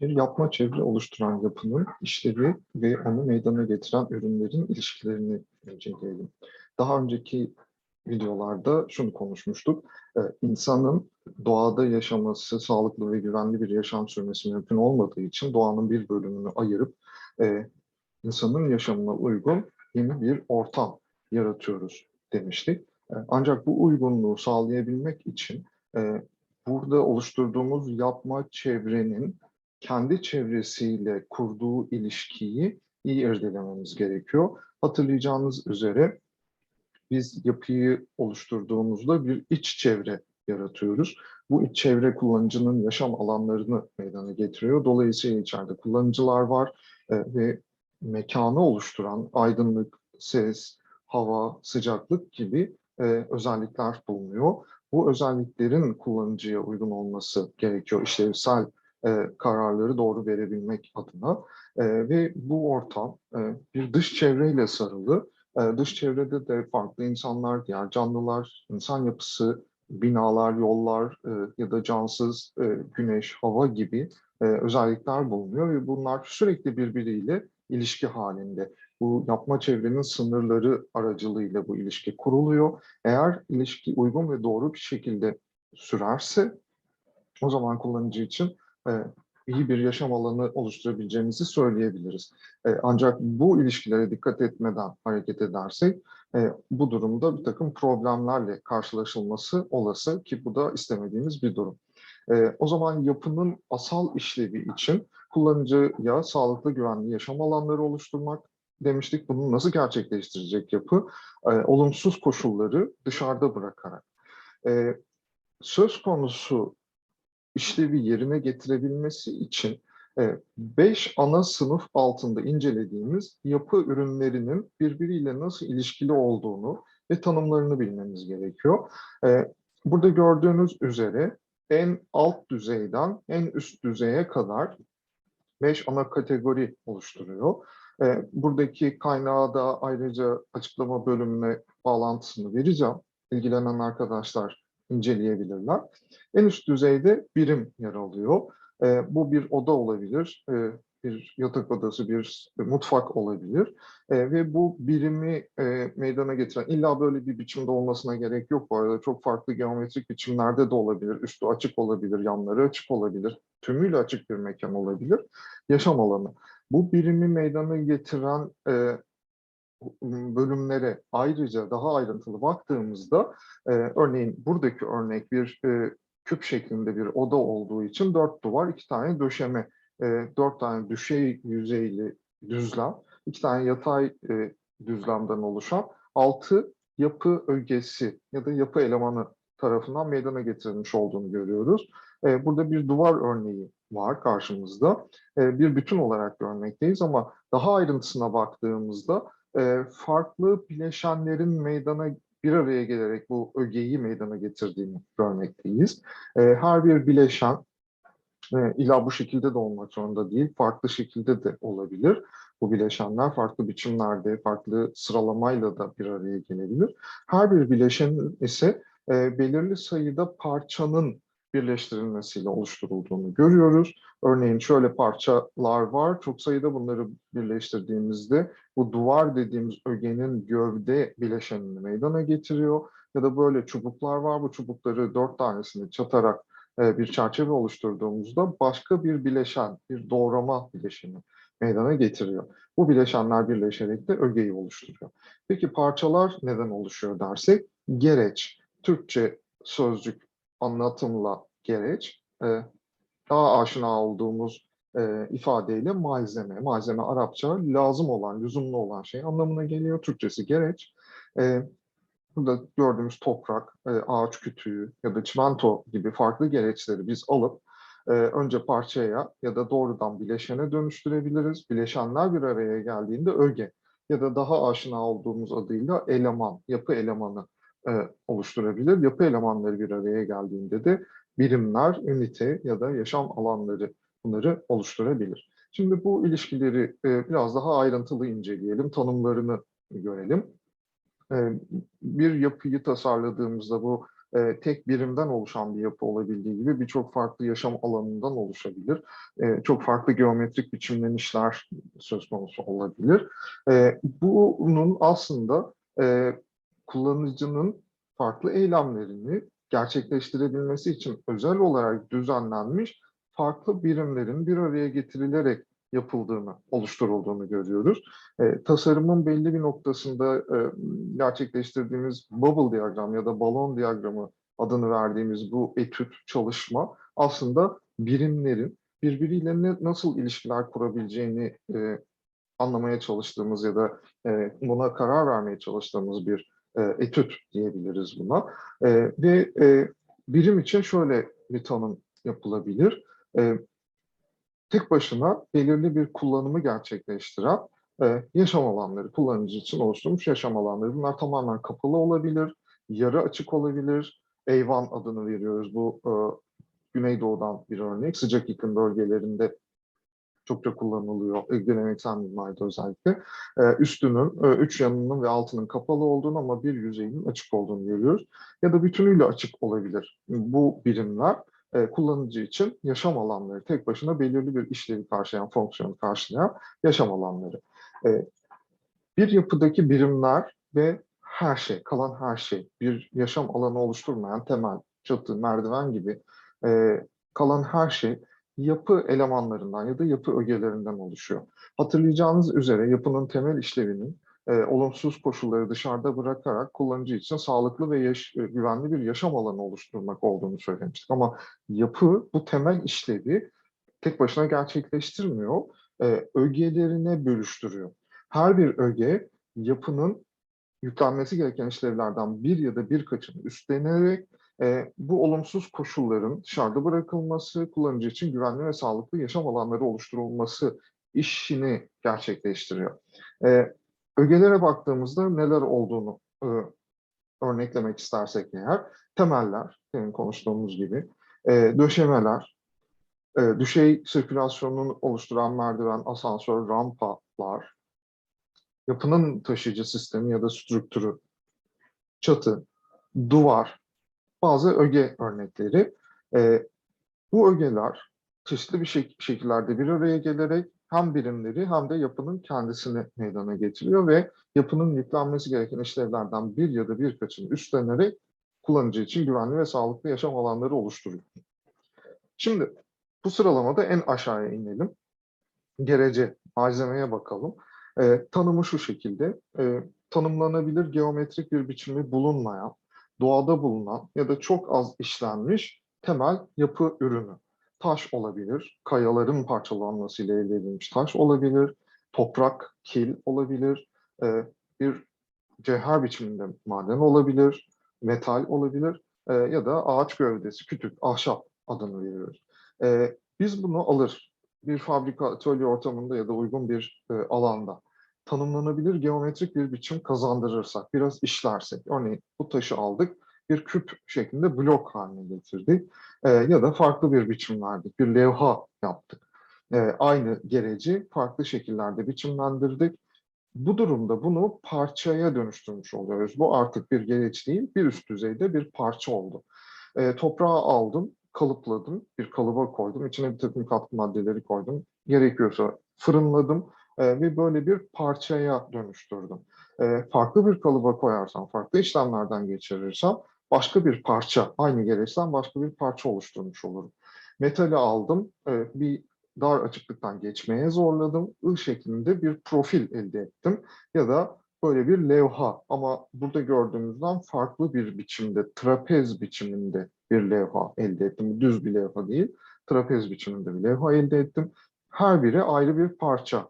Bir yapma çevre oluşturan yapının işlevi ve onu meydana getiren ürünlerin ilişkilerini inceleyelim. Daha önceki videolarda şunu konuşmuştuk. Ee, insanın doğada yaşaması, sağlıklı ve güvenli bir yaşam sürmesi mümkün olmadığı için doğanın bir bölümünü ayırıp e, insanın yaşamına uygun yeni bir ortam yaratıyoruz demiştik. E, Ancak bu uygunluğu sağlayabilmek için e, burada oluşturduğumuz yapma çevrenin kendi çevresiyle kurduğu ilişkiyi iyi irdelememiz gerekiyor. Hatırlayacağınız üzere biz yapıyı oluşturduğumuzda bir iç çevre yaratıyoruz. Bu iç çevre kullanıcının yaşam alanlarını meydana getiriyor. Dolayısıyla içeride kullanıcılar var e, ve mekanı oluşturan aydınlık, ses, hava, sıcaklık gibi e, özellikler bulunuyor. Bu özelliklerin kullanıcıya uygun olması gerekiyor işlevsel e, kararları doğru verebilmek adına. E, ve bu ortam e, bir dış çevreyle sarılı. E, dış çevrede de farklı insanlar, diğer canlılar, insan yapısı, binalar, yollar e, ya da cansız e, güneş, hava gibi e, özellikler bulunuyor ve bunlar sürekli birbiriyle ilişki halinde. Bu yapma çevrenin sınırları aracılığıyla bu ilişki kuruluyor. Eğer ilişki uygun ve doğru bir şekilde sürerse o zaman kullanıcı için e, iyi bir yaşam alanı oluşturabileceğimizi söyleyebiliriz. E, ancak bu ilişkilere dikkat etmeden hareket edersek e, bu durumda bir takım problemlerle karşılaşılması olası ki bu da istemediğimiz bir durum. O zaman yapının asal işlevi için kullanıcıya sağlıklı güvenli yaşam alanları oluşturmak demiştik. Bunu nasıl gerçekleştirecek yapı? Olumsuz koşulları dışarıda bırakarak. Söz konusu işlevi yerine getirebilmesi için 5 ana sınıf altında incelediğimiz yapı ürünlerinin birbiriyle nasıl ilişkili olduğunu ve tanımlarını bilmemiz gerekiyor. E, Burada gördüğünüz üzere en alt düzeyden en üst düzeye kadar 5 ana kategori oluşturuyor. E, Buradaki kaynağı da ayrıca açıklama bölümüne bağlantısını vereceğim. İlgilenen arkadaşlar inceleyebilirler. En üst düzeyde birim yer alıyor. E, bu bir oda olabilir, e, bir yatak odası, bir mutfak olabilir. E, ve bu birimi e, meydana getiren, illa böyle bir biçimde olmasına gerek yok bu arada. Çok farklı geometrik biçimlerde de olabilir. Üstü açık olabilir, yanları açık olabilir. Tümüyle açık bir mekan olabilir. Yaşam alanı. Bu birimi meydana getiren e, bölümlere ayrıca daha ayrıntılı baktığımızda e, örneğin buradaki örnek bir e, küp şeklinde bir oda olduğu için dört duvar, iki tane döşeme, e, dört tane düşey yüzeyli düzlem, iki tane yatay e, düzlemden oluşan altı yapı ögesi ya da yapı elemanı tarafından meydana getirilmiş olduğunu görüyoruz. E, burada bir duvar örneği var karşımızda. E, bir bütün olarak görmekteyiz ama daha ayrıntısına baktığımızda e, farklı bileşenlerin meydana bir araya gelerek bu ögeyi meydana getirdiğini görmekteyiz. E, her bir bileşen e, illa bu şekilde de olmak zorunda değil, farklı şekilde de olabilir. Bu bileşenler farklı biçimlerde, farklı sıralamayla da bir araya gelebilir. Her bir bileşen ise e, belirli sayıda parçanın birleştirilmesiyle oluşturulduğunu görüyoruz. Örneğin şöyle parçalar var. Çok sayıda bunları birleştirdiğimizde bu duvar dediğimiz ögenin gövde bileşenini meydana getiriyor. Ya da böyle çubuklar var. Bu çubukları dört tanesini çatarak e, bir çerçeve oluşturduğumuzda başka bir bileşen, bir doğrama bileşeni meydana getiriyor. Bu bileşenler birleşerek de ögeyi oluşturuyor. Peki parçalar neden oluşuyor dersek? Gereç, Türkçe sözcük anlatımla gereç, e, daha aşina olduğumuz e, ifadeyle malzeme. Malzeme Arapça lazım olan, lüzumlu olan şey anlamına geliyor. Türkçesi gereç. E, burada gördüğümüz toprak, e, ağaç kütüğü ya da çimento gibi farklı gereçleri biz alıp e, önce parçaya ya da doğrudan bileşene dönüştürebiliriz. Bileşenler bir araya geldiğinde öge ya da daha aşina olduğumuz adıyla eleman, yapı elemanı e, oluşturabilir. Yapı elemanları bir araya geldiğinde de birimler, ünite ya da yaşam alanları bunları oluşturabilir. Şimdi bu ilişkileri e, biraz daha ayrıntılı inceleyelim, tanımlarını görelim. E, bir yapıyı tasarladığımızda bu e, tek birimden oluşan bir yapı olabildiği gibi birçok farklı yaşam alanından oluşabilir. E, çok farklı geometrik biçimlenişler söz konusu olabilir. E, bunun aslında e, kullanıcının farklı eylemlerini gerçekleştirebilmesi için özel olarak düzenlenmiş farklı birimlerin bir araya getirilerek yapıldığını, oluşturulduğunu görüyoruz. E, tasarımın belli bir noktasında e, gerçekleştirdiğimiz bubble diyagram ya da balon diyagramı adını verdiğimiz bu etüt, çalışma aslında birimlerin birbiriyle ne, nasıl ilişkiler kurabileceğini e, anlamaya çalıştığımız ya da e, buna karar vermeye çalıştığımız bir e, etüt diyebiliriz buna. E, ve e, birim için şöyle bir tanım yapılabilir. E, tek başına belirli bir kullanımı gerçekleştiren e, yaşam alanları, kullanıcı için oluşturmuş yaşam alanları. Bunlar tamamen kapalı olabilir, yarı açık olabilir. Eyvan adını veriyoruz. Bu e, Güneydoğu'dan bir örnek. Sıcak iklim bölgelerinde çokça kullanılıyor. E, geleneksel mimaride özellikle. E, üstünün, e, üç yanının ve altının kapalı olduğunu ama bir yüzeyinin açık olduğunu görüyoruz. Ya da bütünüyle açık olabilir. Bu birimler e, kullanıcı için yaşam alanları, tek başına belirli bir işlevi karşılayan, fonksiyonu karşılayan yaşam alanları. E, bir yapıdaki birimler ve her şey, kalan her şey, bir yaşam alanı oluşturmayan temel, çatı, merdiven gibi e, kalan her şey yapı elemanlarından ya da yapı ögelerinden oluşuyor. Hatırlayacağınız üzere yapının temel işlevinin e, olumsuz koşulları dışarıda bırakarak kullanıcı için sağlıklı ve yaş, e, güvenli bir yaşam alanı oluşturmak olduğunu söylemiştik. Ama yapı bu temel işlevi tek başına gerçekleştirmiyor, e, ögelerine bölüştürüyor. Her bir öge yapının yüklenmesi gereken işlevlerden bir ya da birkaçını üstlenerek e, bu olumsuz koşulların dışarıda bırakılması, kullanıcı için güvenli ve sağlıklı yaşam alanları oluşturulması işini gerçekleştiriyor. E, ögelere baktığımızda neler olduğunu e, örneklemek istersek eğer, temeller, senin konuştuğumuz gibi, e, döşemeler, e, düşey sirkülasyonunu oluşturan merdiven, asansör, rampalar, yapının taşıyıcı sistemi ya da strüktürü, çatı, duvar, bazı öge örnekleri. E, bu ögeler çeşitli bir şek şekillerde bir araya gelerek hem birimleri hem de yapının kendisini meydana getiriyor ve yapının yüklenmesi gereken işlevlerden bir ya da birkaçını üstlenerek kullanıcı için güvenli ve sağlıklı yaşam alanları oluşturuyor. Şimdi bu sıralamada en aşağıya inelim. Gerece malzemeye bakalım. E, tanımı şu şekilde. E, tanımlanabilir geometrik bir biçimi bulunmayan, doğada bulunan ya da çok az işlenmiş temel yapı ürünü. Taş olabilir, kayaların parçalanmasıyla elde edilmiş taş olabilir, toprak, kil olabilir, e, bir cevher biçiminde maden olabilir, metal olabilir e, ya da ağaç gövdesi, kütük, ahşap adını veriyoruz. E, biz bunu alır bir fabrika, atölye ortamında ya da uygun bir alanda tanımlanabilir geometrik bir biçim kazandırırsak, biraz işlersek, örneğin bu taşı aldık, bir küp şeklinde blok haline getirdik e, ya da farklı bir biçim verdik, bir levha yaptık. E, aynı gereci farklı şekillerde biçimlendirdik. Bu durumda bunu parçaya dönüştürmüş oluyoruz. Bu artık bir gereç değil, bir üst düzeyde bir parça oldu. E, toprağı aldım, kalıpladım, bir kalıba koydum, içine bir takım katkı maddeleri koydum. Gerekiyorsa fırınladım, e, ve böyle bir parçaya dönüştürdüm. E, farklı bir kalıba koyarsam, farklı işlemlerden geçirirsem başka bir parça, aynı gereçten başka bir parça oluşturmuş olurum. Metali aldım, e, bir dar açıklıktan geçmeye zorladım, I şeklinde bir profil elde ettim ya da böyle bir levha ama burada gördüğümüzden farklı bir biçimde, trapez biçiminde bir levha elde ettim. Düz bir levha değil, trapez biçiminde bir levha elde ettim. Her biri ayrı bir parça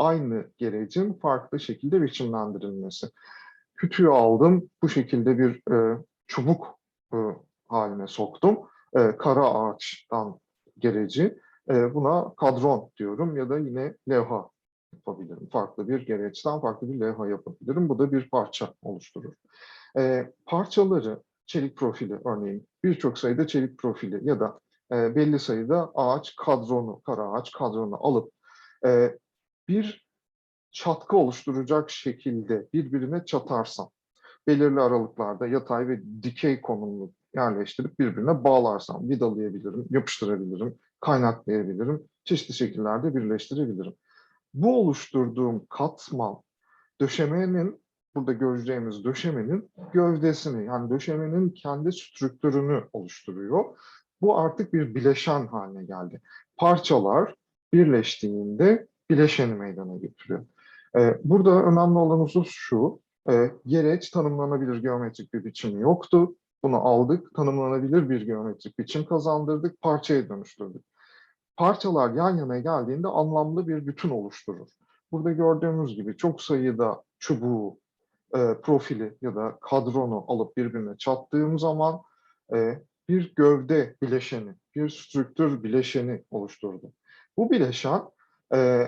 aynı gerecin farklı şekilde biçimlendirilmesi. Kütüğü aldım, bu şekilde bir e, çubuk e, haline soktum. E, kara ağaçtan gereci. E, buna kadron diyorum ya da yine levha yapabilirim. Farklı bir gereçten farklı bir levha yapabilirim. Bu da bir parça oluşturur. E, parçaları, çelik profili örneğin birçok sayıda çelik profili ya da e, belli sayıda ağaç kadronu, kara ağaç kadronu alıp e, bir çatkı oluşturacak şekilde birbirine çatarsam, belirli aralıklarda yatay ve dikey konumlu yerleştirip birbirine bağlarsam vidalayabilirim, yapıştırabilirim, kaynaklayabilirim, çeşitli şekillerde birleştirebilirim. Bu oluşturduğum katman döşemenin, burada göreceğimiz döşemenin gövdesini yani döşemenin kendi strüktürünü oluşturuyor. Bu artık bir bileşen haline geldi. Parçalar birleştiğinde bileşeni meydana getiriyor. Ee, burada önemli olan husus şu, e, gereç tanımlanabilir geometrik bir biçimi yoktu. Bunu aldık, tanımlanabilir bir geometrik biçim kazandırdık, parçaya dönüştürdük. Parçalar yan yana geldiğinde anlamlı bir bütün oluşturur. Burada gördüğümüz gibi çok sayıda çubuğu, e, profili ya da kadronu alıp birbirine çattığım zaman e, bir gövde bileşeni, bir strüktür bileşeni oluşturdu. Bu bileşen e,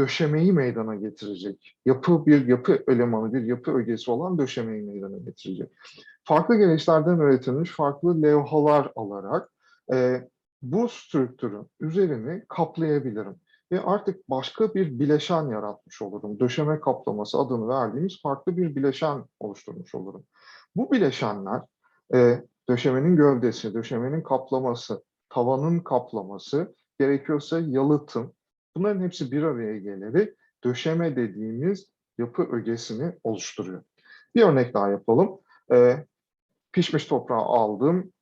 döşemeyi meydana getirecek. Yapı bir yapı elemanı, bir yapı ögesi olan döşemeyi meydana getirecek. Farklı gereçlerden üretilmiş farklı levhalar alarak e, bu strüktürün üzerini kaplayabilirim. Ve artık başka bir bileşen yaratmış olurum. Döşeme kaplaması adını verdiğimiz farklı bir bileşen oluşturmuş olurum. Bu bileşenler e, döşemenin gövdesi, döşemenin kaplaması, tavanın kaplaması, gerekiyorsa yalıtım, bunların hepsi bir araya gelerek döşeme dediğimiz yapı ögesini oluşturuyor. Bir örnek daha yapalım. Ee, pişmiş toprağı aldım,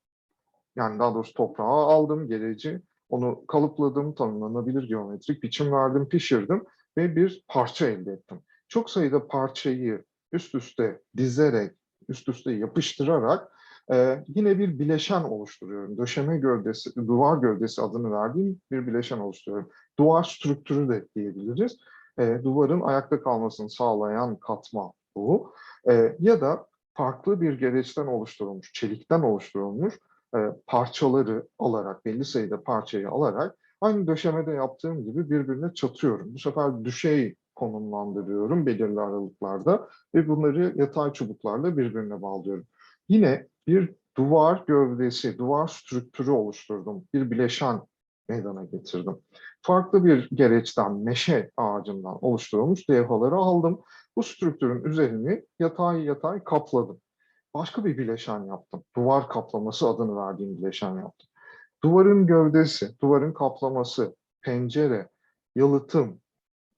yani daha doğrusu toprağı aldım, gereci, onu kalıpladım, tanımlanabilir geometrik biçim verdim, pişirdim ve bir parça elde ettim. Çok sayıda parçayı üst üste dizerek, üst üste yapıştırarak ee, yine bir bileşen oluşturuyorum. Döşeme gövdesi, duvar gövdesi adını verdiğim bir bileşen oluşturuyorum. Duvar strüktürü de diyebiliriz. Ee, duvarın ayakta kalmasını sağlayan katman bu. Ee, ya da farklı bir gereçten oluşturulmuş, çelikten oluşturulmuş e, parçaları alarak, belli sayıda parçayı alarak aynı döşemede yaptığım gibi birbirine çatıyorum. Bu sefer düşey konumlandırıyorum belirli aralıklarda ve bunları yatay çubuklarla birbirine bağlıyorum. Yine bir duvar gövdesi, duvar strüktürü oluşturdum. Bir bileşen meydana getirdim. Farklı bir gereçten, meşe ağacından oluşturulmuş levhaları aldım. Bu strüktürün üzerini yatay yatay kapladım. Başka bir bileşen yaptım. Duvar kaplaması adını verdiğim bileşen yaptım. Duvarın gövdesi, duvarın kaplaması, pencere, yalıtım,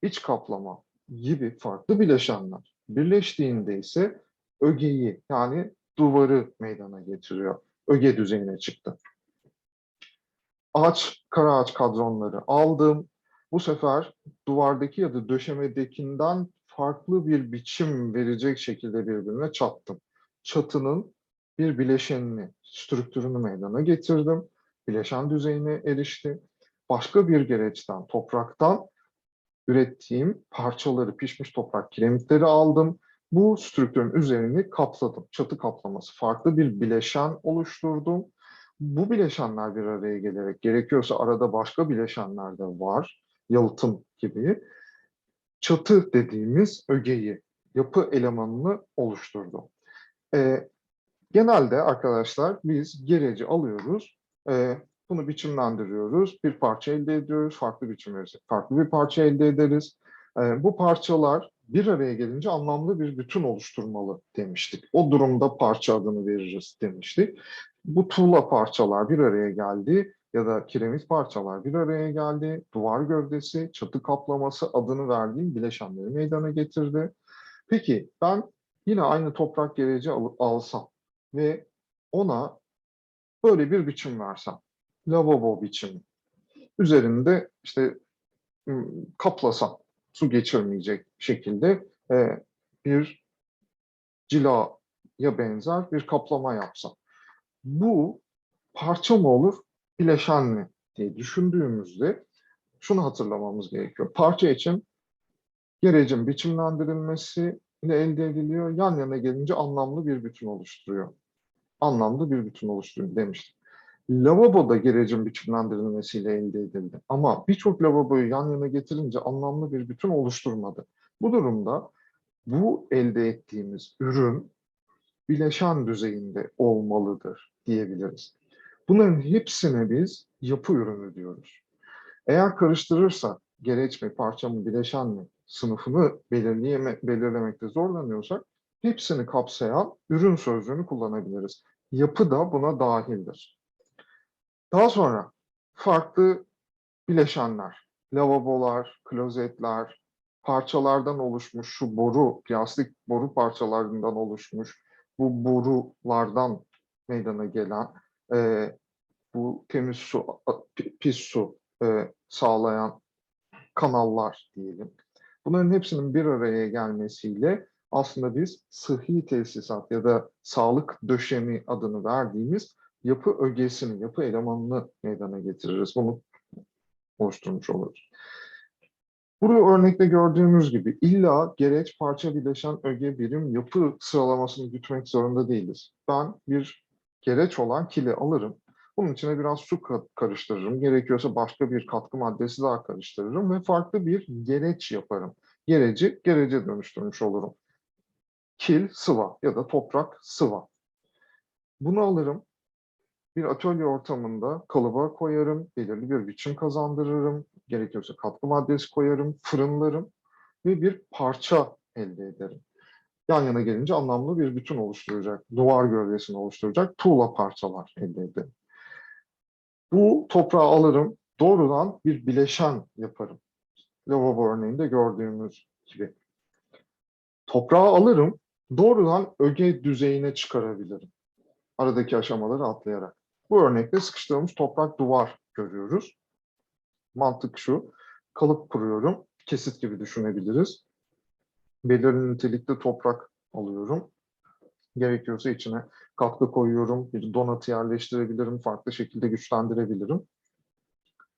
iç kaplama gibi farklı bileşenler birleştiğinde ise ögeyi yani duvarı meydana getiriyor. Öge düzeyine çıktı. Ağaç, kara ağaç kadronları aldım. Bu sefer duvardaki ya da döşemedekinden farklı bir biçim verecek şekilde birbirine çattım. Çatının bir bileşenini, strüktürünü meydana getirdim. Bileşen düzeyine erişti. Başka bir gereçten, topraktan ürettiğim parçaları, pişmiş toprak kiremitleri aldım bu strüktürün üzerini kapladım. Çatı kaplaması. Farklı bir bileşen oluşturdum. Bu bileşenler bir araya gelerek gerekiyorsa arada başka bileşenler de var. Yalıtım gibi. Çatı dediğimiz ögeyi, yapı elemanını oluşturdum. Ee, genelde arkadaşlar biz gereci alıyoruz. E, bunu biçimlendiriyoruz. Bir parça elde ediyoruz. Farklı biçim verirsek farklı bir parça elde ederiz. E, bu parçalar bir araya gelince anlamlı bir bütün oluşturmalı demiştik. O durumda parça adını veririz demiştik. Bu tuğla parçalar bir araya geldi ya da kiremit parçalar bir araya geldi. Duvar gövdesi, çatı kaplaması adını verdiğim bileşenleri meydana getirdi. Peki ben yine aynı toprak gereci al alsam ve ona böyle bir biçim versem, lavabo biçimi, üzerinde işte kaplasam, su geçirmeyecek şekilde e, bir cilaya benzer bir kaplama yapsam. Bu parça mı olur, bileşen mi diye düşündüğümüzde şunu hatırlamamız gerekiyor. Parça için gerecin biçimlendirilmesi ile elde ediliyor. Yan yana gelince anlamlı bir bütün oluşturuyor. Anlamlı bir bütün oluşturuyor demiştim lavaboda gerecin biçimlendirilmesiyle elde edildi. Ama birçok lavaboyu yan yana getirince anlamlı bir bütün oluşturmadı. Bu durumda bu elde ettiğimiz ürün bileşen düzeyinde olmalıdır diyebiliriz. Bunların hepsine biz yapı ürünü diyoruz. Eğer karıştırırsak gereç mi, parça mı, bileşen mi sınıfını belirleyeme, belirlemekte zorlanıyorsak hepsini kapsayan ürün sözcüğünü kullanabiliriz. yapı da buna dahildir. Daha sonra farklı bileşenler, lavabolar, klozetler, parçalardan oluşmuş şu boru, plastik boru parçalarından oluşmuş bu borulardan meydana gelen e, bu temiz su, pis su e, sağlayan kanallar diyelim. Bunların hepsinin bir araya gelmesiyle aslında biz sıhhi tesisat ya da sağlık döşemi adını verdiğimiz yapı ögesini, yapı elemanını meydana getiririz. Bunu oluşturmuş oluruz. Burada örnekte gördüğümüz gibi illa gereç, parça, bileşen, öge, birim, yapı sıralamasını gütmek zorunda değiliz. Ben bir gereç olan kili alırım. Bunun içine biraz su ka- karıştırırım. Gerekiyorsa başka bir katkı maddesi daha karıştırırım ve farklı bir gereç yaparım. Gereci gerece dönüştürmüş olurum. Kil sıva ya da toprak sıva. Bunu alırım. Bir atölye ortamında kalıba koyarım, belirli bir biçim kazandırırım, gerekiyorsa katkı maddesi koyarım, fırınlarım ve bir parça elde ederim. Yan yana gelince anlamlı bir bütün oluşturacak, duvar gövdesini oluşturacak tuğla parçalar elde ederim. Bu toprağı alırım, doğrudan bir bileşen yaparım. Lavabo örneğinde gördüğümüz gibi. Toprağı alırım, doğrudan öge düzeyine çıkarabilirim. Aradaki aşamaları atlayarak. Bu örnekte sıkıştırılmış toprak duvar görüyoruz. Mantık şu, kalıp kuruyorum, kesit gibi düşünebiliriz. Belirli nitelikte toprak alıyorum. Gerekiyorsa içine katkı koyuyorum, bir donatı yerleştirebilirim, farklı şekilde güçlendirebilirim.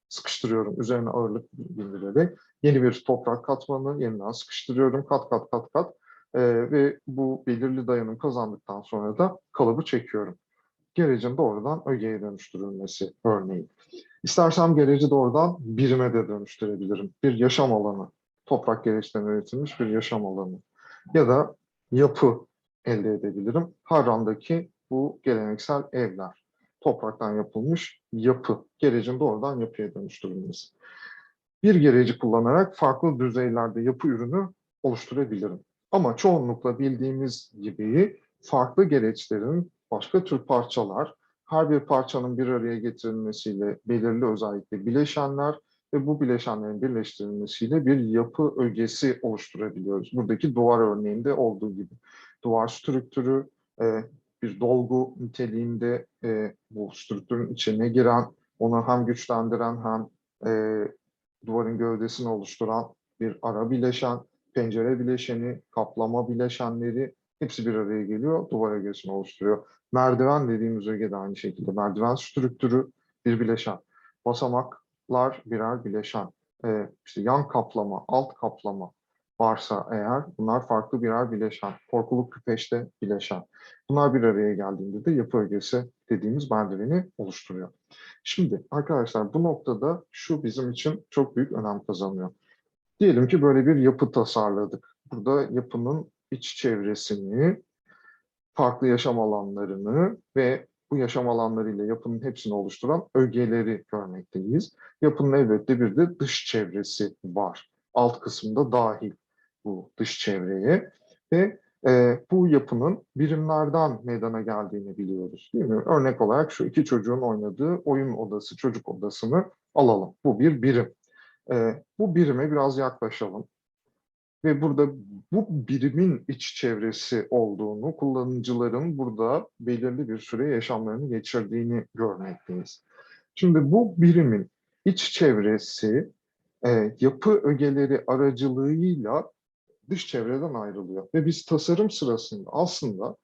Sıkıştırıyorum, üzerine ağırlık bindirerek yeni bir toprak katmanı yeniden sıkıştırıyorum, kat kat kat kat Ee, ve bu belirli dayanım kazandıktan sonra da kalıbı çekiyorum. Gerecin doğrudan ögeye dönüştürülmesi örneğin. İstersem gereci doğrudan birime de dönüştürebilirim. Bir yaşam alanı, toprak gereçten üretilmiş bir yaşam alanı. Ya da yapı elde edebilirim. Harran'daki bu geleneksel evler. Topraktan yapılmış yapı. Gerecin doğrudan yapıya dönüştürülmesi. Bir gereci kullanarak farklı düzeylerde yapı ürünü oluşturabilirim. Ama çoğunlukla bildiğimiz gibi farklı gereçlerin başka tür parçalar, her bir parçanın bir araya getirilmesiyle belirli özellikle bileşenler ve bu bileşenlerin birleştirilmesiyle bir yapı ögesi oluşturabiliyoruz. Buradaki duvar örneğinde olduğu gibi. Duvar strüktürü e, bir dolgu niteliğinde e, bu strüktürün içine giren, onu hem güçlendiren hem e, duvarın gövdesini oluşturan bir ara bileşen, pencere bileşeni, kaplama bileşenleri hepsi bir araya geliyor, duvar ögesini oluşturuyor. Merdiven dediğimiz öge de aynı şekilde. Merdiven strüktürü bir bileşen. Basamaklar birer bileşen. Ee, işte yan kaplama, alt kaplama varsa eğer bunlar farklı birer bileşen. Korkuluk küpeşte bileşen. Bunlar bir araya geldiğinde de yapı ögesi dediğimiz merdiveni oluşturuyor. Şimdi arkadaşlar bu noktada şu bizim için çok büyük önem kazanıyor. Diyelim ki böyle bir yapı tasarladık. Burada yapının iç çevresini, farklı yaşam alanlarını ve bu yaşam alanlarıyla yapının hepsini oluşturan ögeleri görmekteyiz. Yapının elbette bir de dış çevresi var. Alt kısımda dahil bu dış çevreye ve e, bu yapının birimlerden meydana geldiğini biliyoruz değil mi? Örnek olarak şu iki çocuğun oynadığı oyun odası, çocuk odasını alalım. Bu bir birim. E, bu birime biraz yaklaşalım. Ve burada bu birimin iç çevresi olduğunu, kullanıcıların burada belirli bir süre yaşamlarını geçirdiğini görmekteyiz. Şimdi bu birimin iç çevresi e, yapı ögeleri aracılığıyla dış çevreden ayrılıyor. Ve biz tasarım sırasında aslında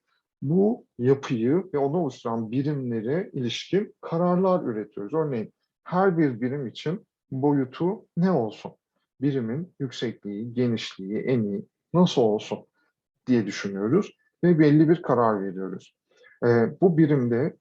bu yapıyı ve onu oluşturan birimlere ilişkin kararlar üretiyoruz. Örneğin her bir birim için boyutu ne olsun? Birimin yüksekliği, genişliği, eni nasıl olsun diye düşünüyoruz ve belli bir karar veriyoruz. Ee, bu birimde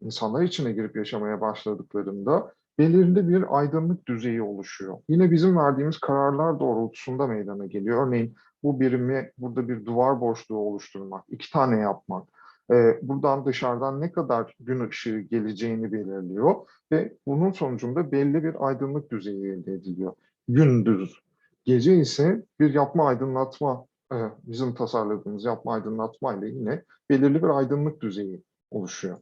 insanlar içine girip yaşamaya başladıklarında belirli bir aydınlık düzeyi oluşuyor. Yine bizim verdiğimiz kararlar doğrultusunda meydana geliyor. Örneğin bu birimi burada bir duvar boşluğu oluşturmak, iki tane yapmak, e, buradan dışarıdan ne kadar gün ışığı geleceğini belirliyor ve bunun sonucunda belli bir aydınlık düzeyi elde ediliyor. Gündüz. Gece ise bir yapma aydınlatma, e, bizim tasarladığımız yapma aydınlatma ile yine belirli bir aydınlık düzeyi oluşuyor.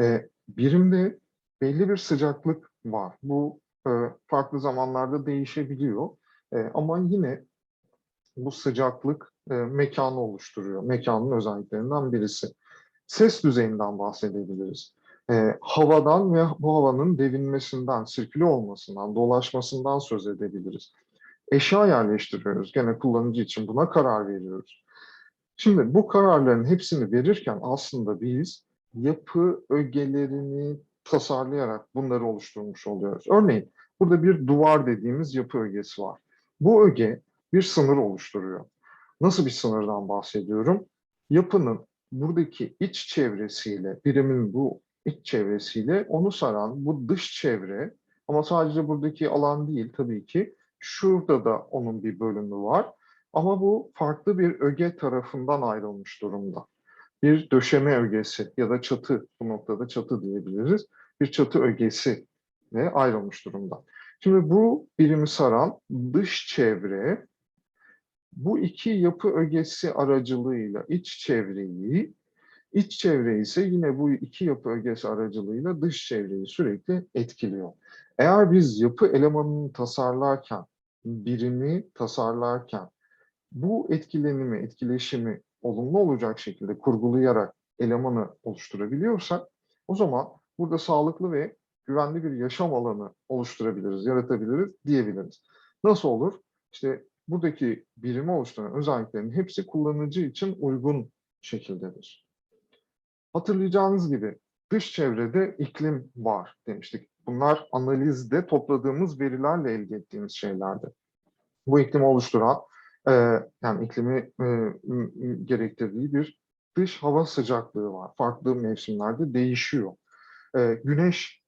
E, birimde belli bir sıcaklık var. Bu e, farklı zamanlarda değişebiliyor. Ama yine bu sıcaklık mekanı oluşturuyor. Mekanın özelliklerinden birisi. Ses düzeyinden bahsedebiliriz. E, havadan ve bu havanın devinmesinden, sirküle olmasından, dolaşmasından söz edebiliriz. Eşya yerleştiriyoruz. Gene kullanıcı için buna karar veriyoruz. Şimdi bu kararların hepsini verirken aslında biz yapı ögelerini tasarlayarak bunları oluşturmuş oluyoruz. Örneğin burada bir duvar dediğimiz yapı ögesi var. Bu öge bir sınır oluşturuyor. Nasıl bir sınırdan bahsediyorum? Yapının buradaki iç çevresiyle, birimin bu iç çevresiyle onu saran bu dış çevre ama sadece buradaki alan değil tabii ki şurada da onun bir bölümü var. Ama bu farklı bir öge tarafından ayrılmış durumda. Bir döşeme ögesi ya da çatı, bu noktada çatı diyebiliriz. Bir çatı ögesi ve ayrılmış durumda. Şimdi bu birimi saran dış çevre bu iki yapı ögesi aracılığıyla iç çevreyi, iç çevre ise yine bu iki yapı ögesi aracılığıyla dış çevreyi sürekli etkiliyor. Eğer biz yapı elemanını tasarlarken, birimi tasarlarken bu etkilenimi, etkileşimi olumlu olacak şekilde kurgulayarak elemanı oluşturabiliyorsak o zaman burada sağlıklı ve güvenli bir yaşam alanı oluşturabiliriz, yaratabiliriz diyebiliriz. Nasıl olur? İşte buradaki birimi oluşturan özelliklerin hepsi kullanıcı için uygun şekildedir. Hatırlayacağınız gibi dış çevrede iklim var demiştik. Bunlar analizde topladığımız verilerle elde ettiğimiz şeylerdi. Bu iklimi oluşturan, e, yani iklimi e, gerektirdiği bir dış hava sıcaklığı var. Farklı mevsimlerde değişiyor. E, güneş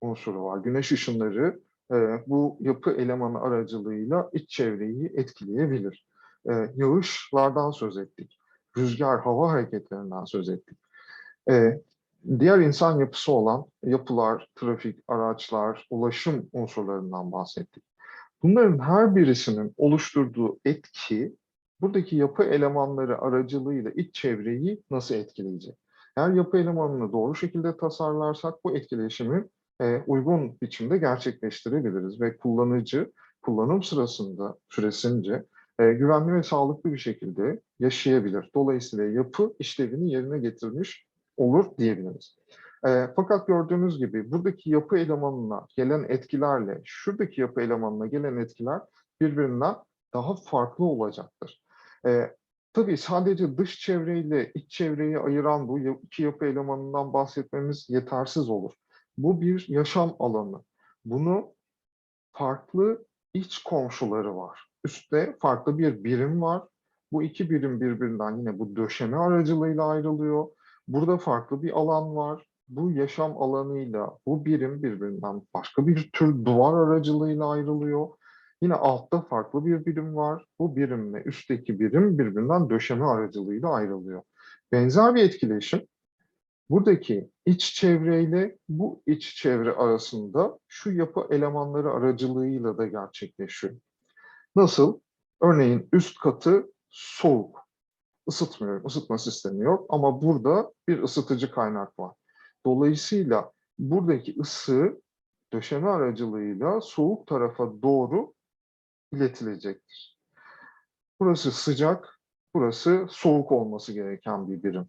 unsuru var. Güneş ışınları e, bu yapı elemanı aracılığıyla iç çevreyi etkileyebilir. E, yağışlardan söz ettik. Rüzgar, hava hareketlerinden söz ettik. E, diğer insan yapısı olan yapılar, trafik, araçlar, ulaşım unsurlarından bahsettik. Bunların her birisinin oluşturduğu etki buradaki yapı elemanları aracılığıyla iç çevreyi nasıl etkileyecek? Eğer yapı elemanını doğru şekilde tasarlarsak bu etkileşimi e, uygun biçimde gerçekleştirebiliriz ve kullanıcı kullanım sırasında süresince e, güvenli ve sağlıklı bir şekilde yaşayabilir. Dolayısıyla yapı işlevini yerine getirmiş olur diyebiliriz. E, fakat gördüğünüz gibi buradaki yapı elemanına gelen etkilerle şuradaki yapı elemanına gelen etkiler birbirinden daha farklı olacaktır. E, tabii sadece dış çevreyle iç çevreyi ayıran bu iki yapı elemanından bahsetmemiz yetersiz olur. Bu bir yaşam alanı. Bunu farklı iç komşuları var. Üstte farklı bir birim var. Bu iki birim birbirinden yine bu döşeme aracılığıyla ayrılıyor. Burada farklı bir alan var. Bu yaşam alanıyla bu birim birbirinden başka bir tür duvar aracılığıyla ayrılıyor. Yine altta farklı bir birim var. Bu birimle üstteki birim birbirinden döşeme aracılığıyla ayrılıyor. Benzer bir etkileşim buradaki iç çevreyle bu iç çevre arasında şu yapı elemanları aracılığıyla da gerçekleşiyor. Nasıl? Örneğin üst katı soğuk. Isıtmıyor, ısıtma sistemi yok ama burada bir ısıtıcı kaynak var. Dolayısıyla buradaki ısı döşeme aracılığıyla soğuk tarafa doğru iletilecektir. Burası sıcak, burası soğuk olması gereken bir birim.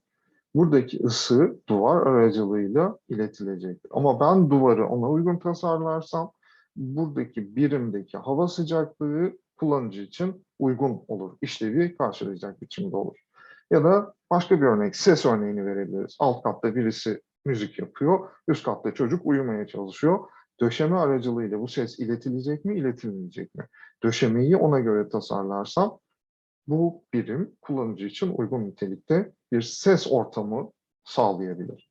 Buradaki ısı duvar aracılığıyla iletilecektir. Ama ben duvarı ona uygun tasarlarsam buradaki birimdeki hava sıcaklığı kullanıcı için uygun olur. İşlevi karşılayacak biçimde olur. Ya da başka bir örnek, ses örneğini verebiliriz. Alt katta birisi müzik yapıyor, üst katta çocuk uyumaya çalışıyor. Döşeme aracılığıyla bu ses iletilecek mi, iletilmeyecek mi? Döşemeyi ona göre tasarlarsam bu birim kullanıcı için uygun nitelikte bir ses ortamı sağlayabilir.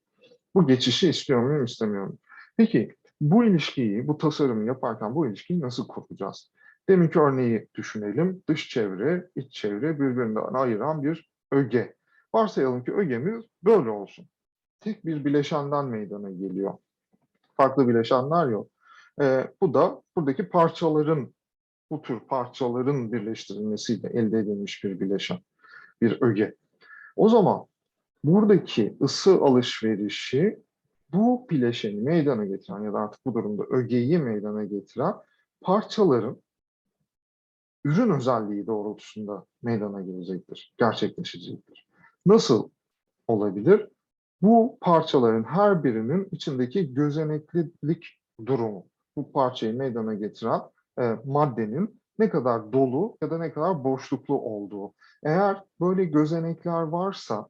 Bu geçişi istiyor muyum, istemiyorum. Peki bu ilişkiyi, bu tasarımı yaparken bu ilişkiyi nasıl kuracağız? Deminki örneği düşünelim. Dış çevre, iç çevre birbirinden ayıran bir öge. Varsayalım ki ögemiz böyle olsun. Tek bir bileşenden meydana geliyor. Farklı bileşenler yok. Ee, bu da buradaki parçaların, bu tür parçaların birleştirilmesiyle elde edilmiş bir bileşen, bir öge. O zaman buradaki ısı alışverişi bu bileşeni meydana getiren ya da artık bu durumda ögeyi meydana getiren parçaların ürün özelliği doğrultusunda meydana gelecektir, gerçekleşecektir. Nasıl olabilir? Bu parçaların her birinin içindeki gözeneklilik durumu, bu parçayı meydana getiren e, maddenin ne kadar dolu ya da ne kadar boşluklu olduğu. Eğer böyle gözenekler varsa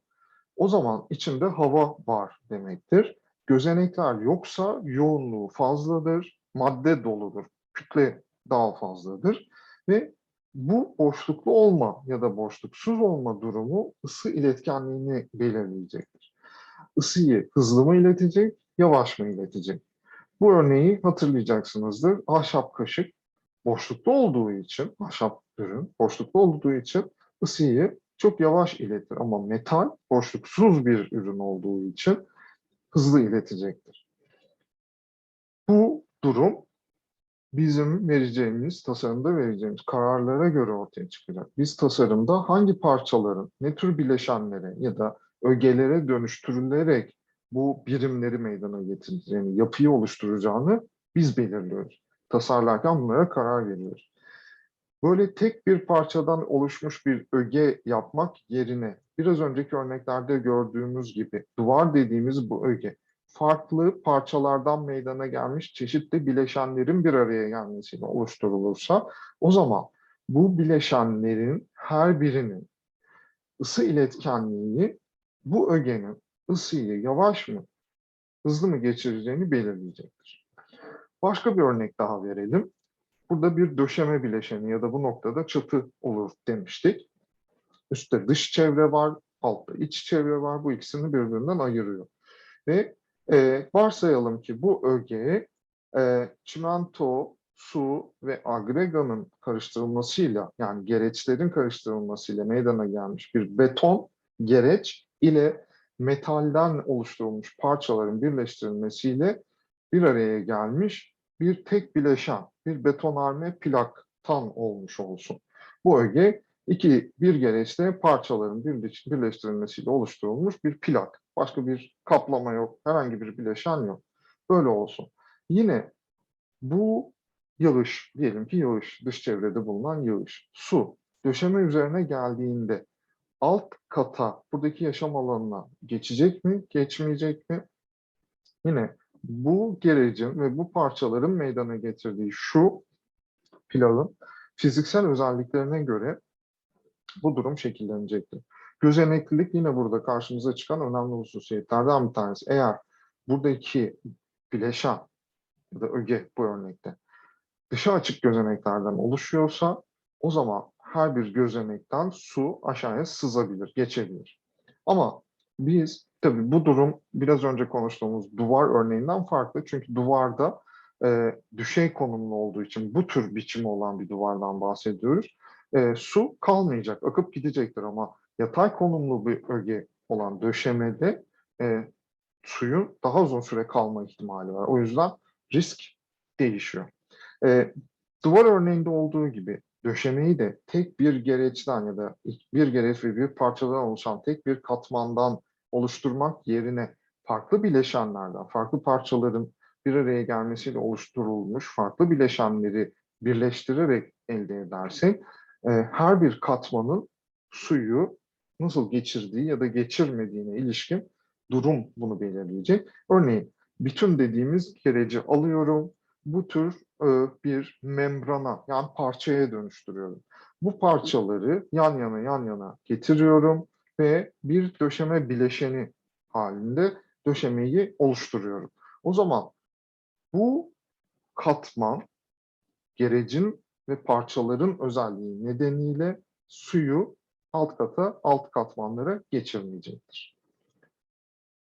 o zaman içinde hava var demektir. Gözenekler yoksa yoğunluğu fazladır, madde doludur, kütle daha fazladır ve bu boşluklu olma ya da boşluksuz olma durumu ısı iletkenliğini belirleyecektir. Isıyı hızlı mı iletecek, yavaş mı iletecek? Bu örneği hatırlayacaksınızdır. Ahşap kaşık boşlukta olduğu için, ahşap ürün boşlukta olduğu için ısıyı çok yavaş iletir ama metal boşluksuz bir ürün olduğu için hızlı iletecektir. Bu durum bizim vereceğimiz, tasarımda vereceğimiz kararlara göre ortaya çıkacak. Biz tasarımda hangi parçaların ne tür bileşenlere ya da ögelere dönüştürülerek bu birimleri meydana getireceğini, yapıyı oluşturacağını biz belirliyoruz. Tasarlarken bunlara karar veriyoruz. Böyle tek bir parçadan oluşmuş bir öge yapmak yerine biraz önceki örneklerde gördüğümüz gibi duvar dediğimiz bu öge farklı parçalardan meydana gelmiş çeşitli bileşenlerin bir araya gelmesiyle oluşturulursa o zaman bu bileşenlerin her birinin ısı iletkenliği bu ögenin ısıyı yavaş mı, hızlı mı geçireceğini belirleyecektir. Başka bir örnek daha verelim. Burada bir döşeme bileşeni ya da bu noktada çatı olur demiştik. Üstte dış çevre var, altta iç çevre var. Bu ikisini birbirinden ayırıyor. Ve e, varsayalım ki bu öge e, çimento, su ve agreganın karıştırılmasıyla yani gereçlerin karıştırılmasıyla meydana gelmiş bir beton gereç ile metalden oluşturulmuş parçaların birleştirilmesiyle bir araya gelmiş bir tek bileşen, bir betonarme plaktan olmuş olsun. Bu öge iki bir gereçte parçaların birleştirilmesiyle oluşturulmuş bir plak. Başka bir kaplama yok, herhangi bir bileşen yok. Böyle olsun. Yine bu yağış, diyelim ki yağış, dış çevrede bulunan yağış, su, döşeme üzerine geldiğinde alt kata, buradaki yaşam alanına geçecek mi, geçmeyecek mi? Yine bu gerecin ve bu parçaların meydana getirdiği şu planın fiziksel özelliklerine göre bu durum şekillenecektir. Gözeneklilik yine burada karşımıza çıkan önemli hususiyetlerden bir tanesi. Eğer buradaki bileşen ya da öge bu örnekte dışa açık gözeneklerden oluşuyorsa o zaman her bir gözenekten su aşağıya sızabilir, geçebilir. Ama biz tabii bu durum biraz önce konuştuğumuz duvar örneğinden farklı. Çünkü duvarda e, düşey konumlu olduğu için bu tür biçimi olan bir duvardan bahsediyoruz. E, su kalmayacak, akıp gidecektir ama yatay konumlu bir öge olan döşemede e, suyun daha uzun süre kalma ihtimali var. O yüzden risk değişiyor. E, duvar örneğinde olduğu gibi döşemeyi de tek bir gereçten ya da bir gereç ve bir parçadan oluşan tek bir katmandan oluşturmak yerine farklı bileşenlerden, farklı parçaların bir araya gelmesiyle oluşturulmuş farklı bileşenleri birleştirerek elde edersek e, her bir katmanın suyu nasıl geçirdiği ya da geçirmediğine ilişkin durum bunu belirleyecek. Örneğin bütün dediğimiz gereci alıyorum, bu tür e, bir membrana yani parçaya dönüştürüyorum. Bu parçaları yan yana yan yana getiriyorum ve bir döşeme bileşeni halinde döşemeyi oluşturuyorum. O zaman bu katman gerecin ve parçaların özelliği nedeniyle suyu alt kata, alt katmanlara geçirmeyecektir.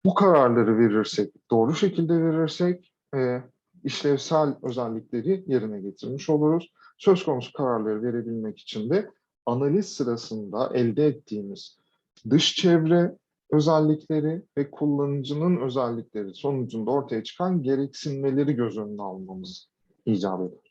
Bu kararları verirsek, doğru şekilde verirsek e, işlevsel özellikleri yerine getirmiş oluruz. Söz konusu kararları verebilmek için de analiz sırasında elde ettiğimiz dış çevre özellikleri ve kullanıcının özellikleri sonucunda ortaya çıkan gereksinmeleri göz önüne almamız icap eder.